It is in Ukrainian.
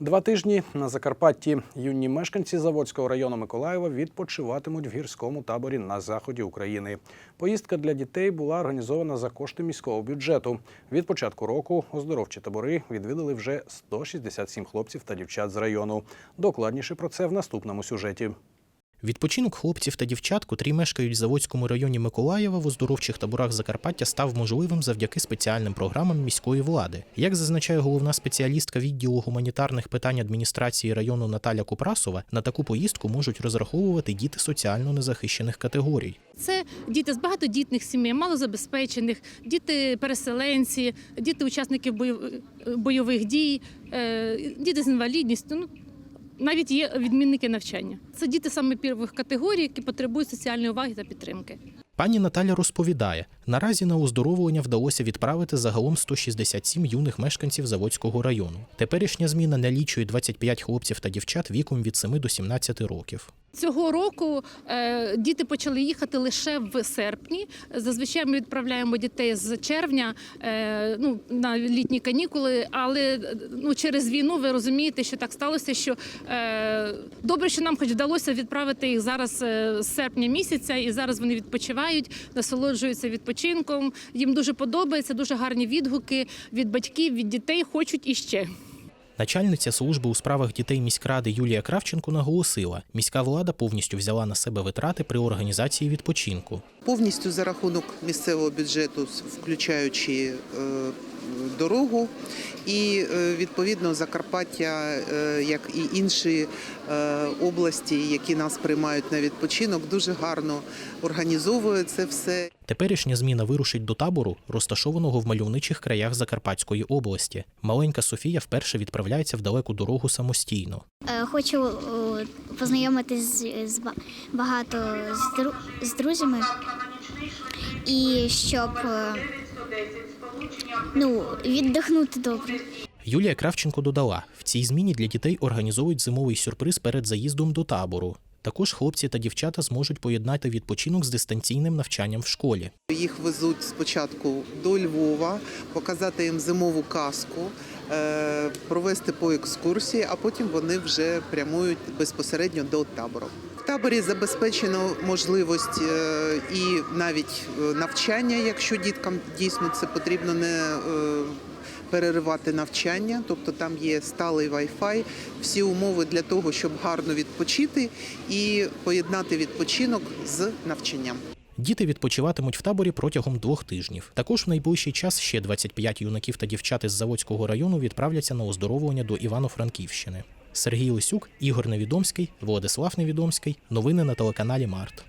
Два тижні на Закарпатті юні мешканці Заводського району Миколаєва відпочиватимуть в гірському таборі на заході України. Поїздка для дітей була організована за кошти міського бюджету. Від початку року оздоровчі табори відвідали вже 167 хлопців та дівчат з району. Докладніше про це в наступному сюжеті. Відпочинок хлопців та дівчат, котрі мешкають в Заводському районі Миколаєва в оздоровчих таборах Закарпаття, став можливим завдяки спеціальним програмам міської влади. Як зазначає головна спеціалістка відділу гуманітарних питань адміністрації району Наталя Купрасова, на таку поїздку можуть розраховувати діти соціально незахищених категорій. Це діти з багатодітних сімей, малозабезпечених, діти переселенці, діти учасників бойов- бойових дій, е, діти з інвалідністю. Навіть є відмінники навчання. Це діти саме первих категорій, які потребують соціальної уваги та підтримки. Пані Наталя розповідає, наразі на оздоровлення вдалося відправити загалом 167 юних мешканців Заводського району. Теперішня зміна налічує 25 хлопців та дівчат віком від 7 до 17 років. Цього року е, діти почали їхати лише в серпні. Зазвичай ми відправляємо дітей з червня е, ну, на літні канікули, але ну, через війну ви розумієте, що так сталося, що е, добре, що нам хоч вдалося відправити їх зараз е, з серпня місяця, і зараз вони відпочивають, насолоджуються відпочинком. Їм дуже подобається, дуже гарні відгуки від батьків, від дітей, хочуть іще. Начальниця служби у справах дітей міськради Юлія Кравченко наголосила, міська влада повністю взяла на себе витрати при організації відпочинку. повністю за рахунок місцевого бюджету, включаючи е, дорогу. І е, відповідно Закарпаття, е, як і інші е, області, які нас приймають на відпочинок, дуже гарно організовує це все. Теперішня зміна вирушить до табору, розташованого в мальовничих краях Закарпатської області. Маленька Софія вперше відправляється в далеку дорогу самостійно. Хочу познайомитись з, з багато з, з друзями і щоб ну, віддихнути добре. Юлія Кравченко додала, в цій зміні для дітей організовують зимовий сюрприз перед заїздом до табору. Також хлопці та дівчата зможуть поєднати відпочинок з дистанційним навчанням в школі. Їх везуть спочатку до Львова, показати їм зимову казку, е, провести по екскурсії, а потім вони вже прямують безпосередньо до табору. Таборі забезпечено можливість е, і навіть е, навчання, якщо діткам дійсно це потрібно не е, переривати навчання, тобто там є сталий Wi-Fi, всі умови для того, щоб гарно відпочити і поєднати відпочинок з навчанням. Діти відпочиватимуть в таборі протягом двох тижнів. Також в найближчий час ще 25 юнаків та дівчат із Заводського району відправляться на оздоровлення до Івано-Франківщини. Сергій Лисюк, Ігор Невідомський, Владислав Невідомський. Новини на телеканалі Март.